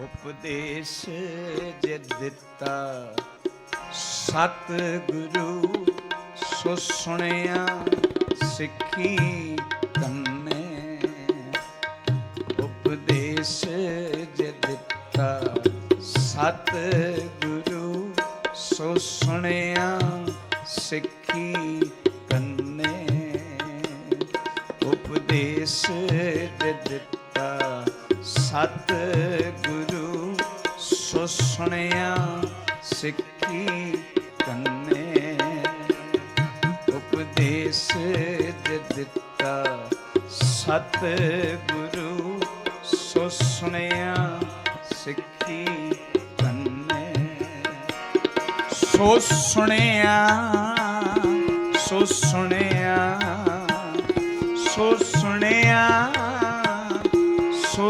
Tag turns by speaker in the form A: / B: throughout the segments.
A: ਉਪਦੇਸ਼ ਜੇ ਦਿੱਤਾ। ਸਤ ਗੁਰੂ ਸੋ ਸੁਣਿਆ, ਸਿੱਖੀ ਕੰਨੇ। ਉਪਦੇਸ਼ ਜੇ ਦਿੱਤਾ। ਸਤ ਗੁਰੂ ਸੋ ਸੁਣਿਆ, ਸਿੱਖੀ ਕੰਨੇ। ਉਪਦੇਸ਼ ਜੇ ਦਿੱਤਾ। ਸਤ ਗੁਰੂ ਸੋ ਸੁਣਿਆ ਸਿੱਖੀ ਕੰਨੇ। ਉਪਦੇਸ਼ ਜੇ ਦਿੱਤਾ ਸਤ ਗੁਰੂ ਸੋ ਸੁਣਿਆ ਸਿੱਖੀ ਕੰਨੇ। ਸੋ ਸੁਣਿਆ ਸੋ ਸੁਣਿਆ ਸੋ ਸੁਣਿਆ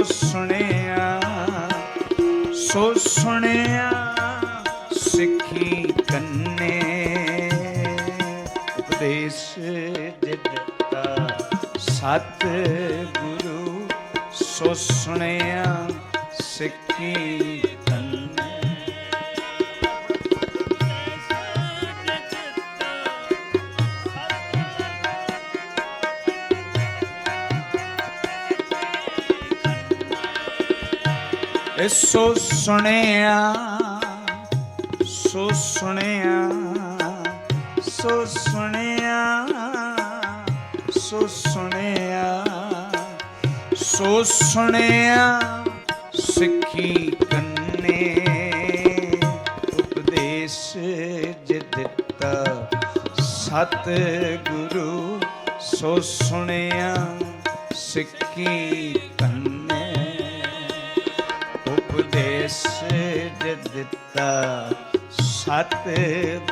A: ਸੋ ਸੁਣਿਆ ਸੋ ਸੁਣਿਆ ਸਿੱਖੀ ਕੰਨੇ। ਉਪਦੇਸ਼ ਦਿੱਤਾ ਸਤ ਗੁਰੂ ਸੋ ਸੁਣਿਆ ਸਿੱਖੀ ਇਹ ਸੋ ਸੁਣਿਆ ਸੋ ਸੁਣਿਆ ਸੋ ਸੁਣਿਆ ਸੋ ਸੁਣਿਆ ਸੋ ਸੁਣਿਆ ਸਿੱਖੀ ਕੰਨੇ ਉਪਦੇਸ਼ ਜੇ ਦਿੱਤਾ ਸਤ ਗੁਰੂ ਸੋ ਸੁਣਿਆ ਸਿੱਖੀ ਦਿੱਤਾ ਸਤ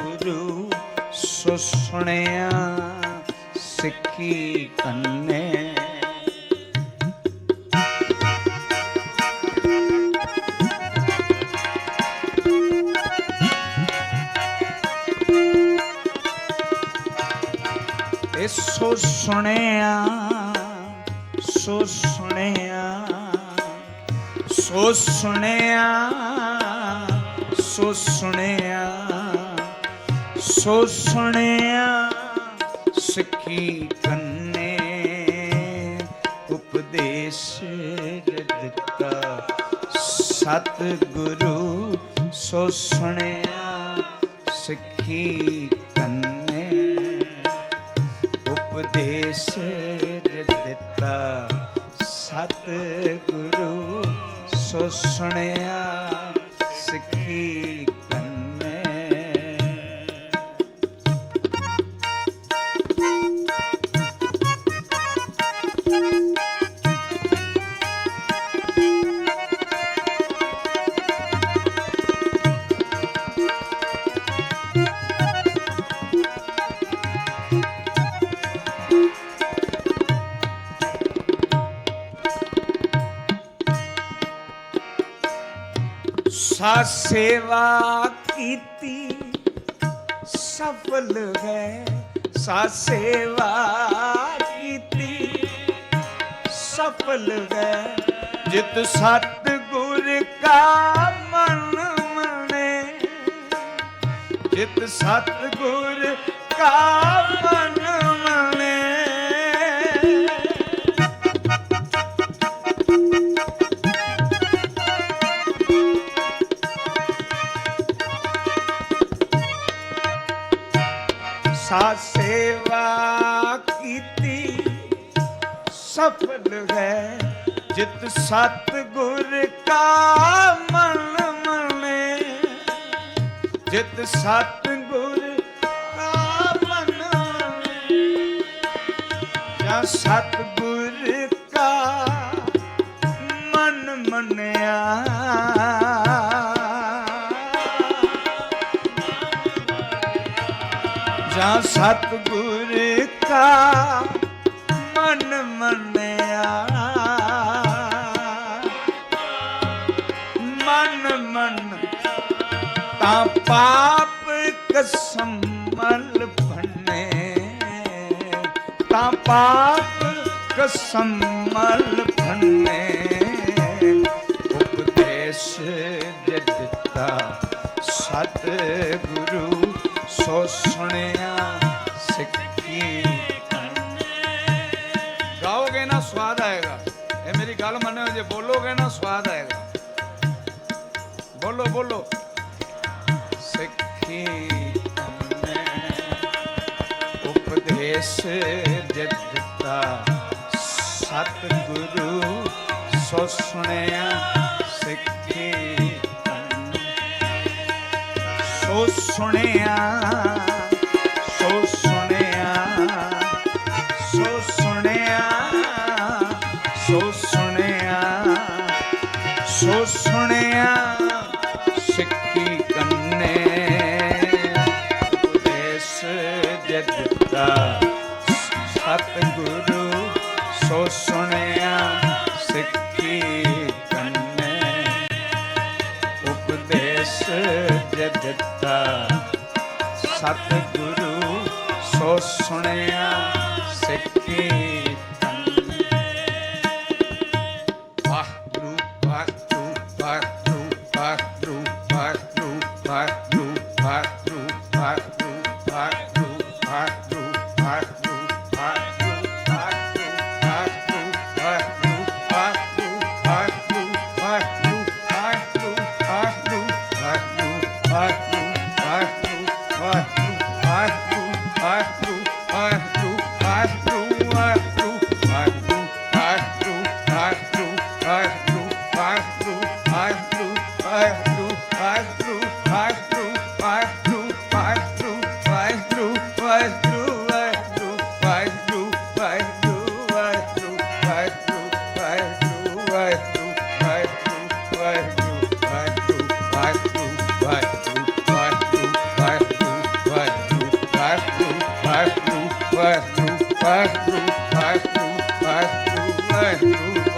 A: ਗੁਰੂ ਸੋ ਸੁਣਿਆ ਸਿੱਖੀ ਕੰਨੇ। ਇਹ ਸੋ ਸੁਣਿਆ ਸੋ ਸੁਣਿਆ ਸੋ ਸੁਣਿਆ ਸੋ ਸੁਣਿਆ ਸੋ ਸੁਣਿਆ, ਸਿੱਖੀ ਕੰਨੇ ਉਪਦੇਸ਼ ਦਿੱਤਾ। ਸਤ ਗੁਰੂ ਸੋ ਸੁਣਿਆ, ਸਿੱਖੀ ਕੰਨੇ ਉਪਦੇਸ਼ ਦਿੱਤਾ। ਸਤ ਗੁਰੂ ਸੋ ਸੁਣਿਆ, ਸਿੱਖੀ ਸਾ ਸੇਵਾ ਕੀਤੀ, ਸਫਲ ਹੈ ਸਾ ਸੇਵਾ ਕੀਤੀ, ਸਫਲ ਹੈ ਜਿਤ ਸਤ ਗੁਰ ਕਾ ਮਨ ਮਨੇ ਜਿਤ ਸਤ ਗੁਰ ਕਾ ਮਨ ਸਾ ਸੇਵਾ ਕੀਤੀ। ਸਫਲ ਹੈ ਜਿਤ ਸਤ ਗੁਰ ਕਾ ਮਨ ਮਨੇ। ਜਿਤ ਸਤ ਗੁਰ ਕਾ ਮਨ ਮਨੇ। ਜਾਂ ਸਤ ਗੁਰ ਰਾਜਾ ਸਤਗੁਰ ਕਾ ਮਨ ਮੰਨਿਆ। ਮਨ ਮੰਨ ਤਾਂ ਪਾਪ ਕਸਮ ਮਲ ਭੰਨੇ। ਤਾਂ ਪਾਪ ਕਸਮ ਮਲ ਭੰਨੇ। ਉਪਦੇਸ਼ ਦਿੱਤਾ ਸਤਗੁਰੂ, ਸੋ ਸੁਣੇ बोलो। सखी उपदेश जगता सतगुरु सो सुने सिखी सो सुने सो सुने सो सुने सो ਸਤਿਗੁਰੂ ਸੋ ਸੁਣਿਆ ਸਿੱਖੀ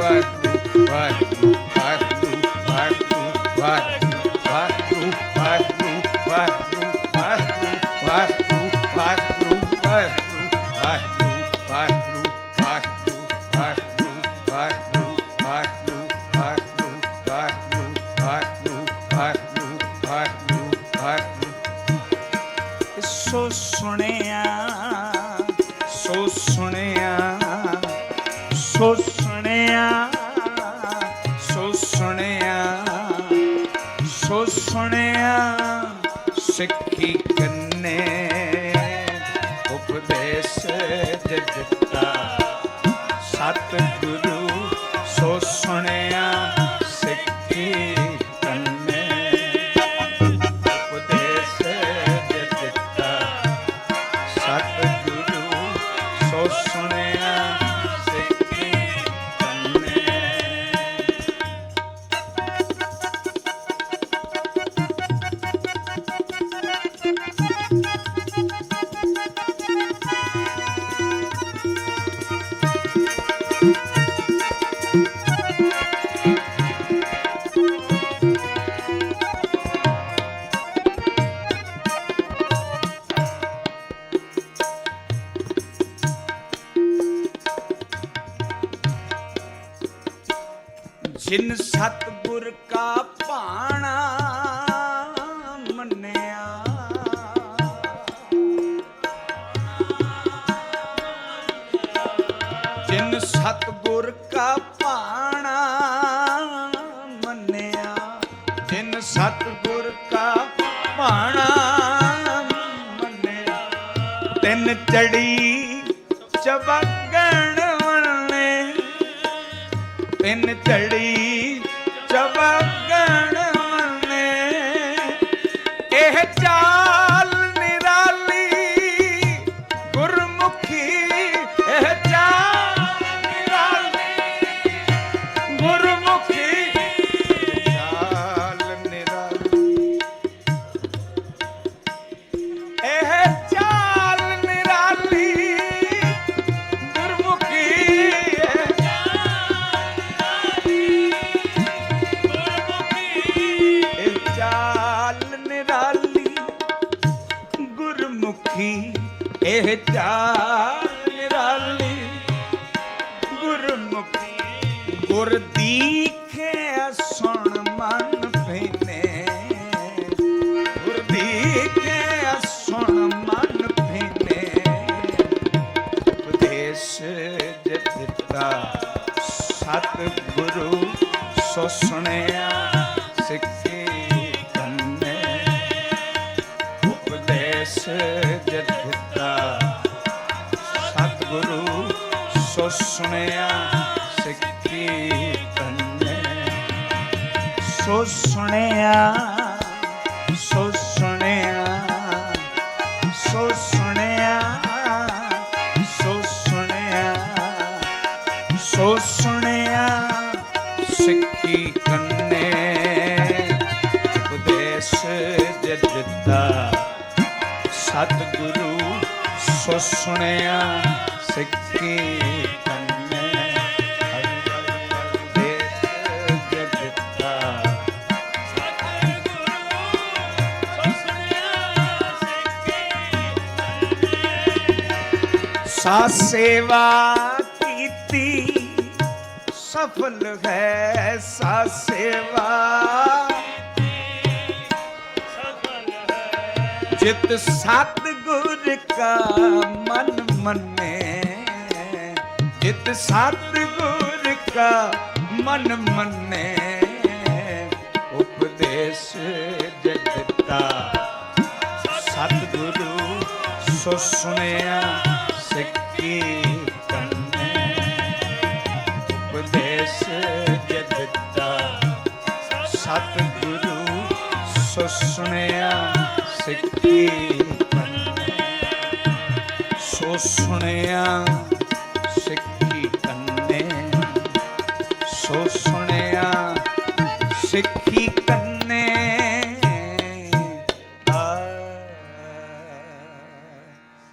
A: ਵਾਹਿਗੁਰੂ ਵਾਹਿਗੁਰੂ ਸੁਣਿਆ ਸਿੱਖੀ ਕੰਨੇ? ਉਪਦੇਸ਼ ਜਿੱਤਾ ਸਤ ਗੁਰੂ ਸੋ ਸੁਣੇ। ਜਿਨ ਸਤਗੁਰ ਕਾ ਭਾਣਾ ਮੰਨਿਆ। ਜਿਨ ਸਤਗੁਰ ਕਾ ਭਾਣਾ ਮੰਨਿਆ। ਜਿਨ ਸਤਗੁਰ ਭਾਣਾ ਮੰਨਿਆ। ਤਿੰਨ ਚੜੀ ਚਬਕ நின் தடி ਰਾਖੀ ਇਹ ਧਿਆਨ ਰਾਲੀ ਗੁਰਮੁਖੀ ਗੁਰ ਦੀਖੇ ਸੁਣ ਮਨ ਪੈਨੇ ਗੁਰ ਦੀਖੇ ਸੁਣ ਮਨ ਪੈਨੇ ਉਪਦੇਸ਼ ਦਿੱਤਾ ਸਤ ਗੁਰੂ ਸੋ ਸੁਣਿਆ, ਸਿੱਖ ਸੋ ਸੁਣਿਆ ਸੋ ਸੁਣਿਆ ਸੋ ਸੁਣਿਆ ਸੋ ਸੁਣਿਆ ਸੋ ਸੁਣਿਆ। ਸਿੱਖੀ ਕੰਨੇ ਉਪਦੇਸ਼ ਦਿੱਤਾ। ਸਤਿਗੁਰੂ ਸੋ ਸੁਣਿਆ, ਸਿੱਖੀ ਸਾ ਸੇਵਾ ਕੀਤੀ, ਸਫਲ ਹੈ ਸਾ ਸੇਵਾ। ਜਿਤ ਸਤ ਗੁਰ ਕਾ ਮਨ ਮੰਨੇ, ਜਿਤ ਸਤ ਗੁਰ ਕਾ ਮਨ ਮੰਨੇ, ਉਪਦੇਸ਼ ਜਗਤਾ ਸਤਿਗੁਰੂ ਸੋ ਸੁਣਿਆ ਸਿੱਖੀ ਕੰਨੇ, ਉਪਦੇਸ਼ ਜਗਤਾ ਸਤਿਗੁਰੂ ਸੋ ਸੁਣਿਆ ਸਿੱਖੀ ਕੰਨੇ। ਸੋ ਸੁਣਿਆ ਸਿੱਖੀ ਕੰਨੇ। ਸੋ ਸੁਣਿਆ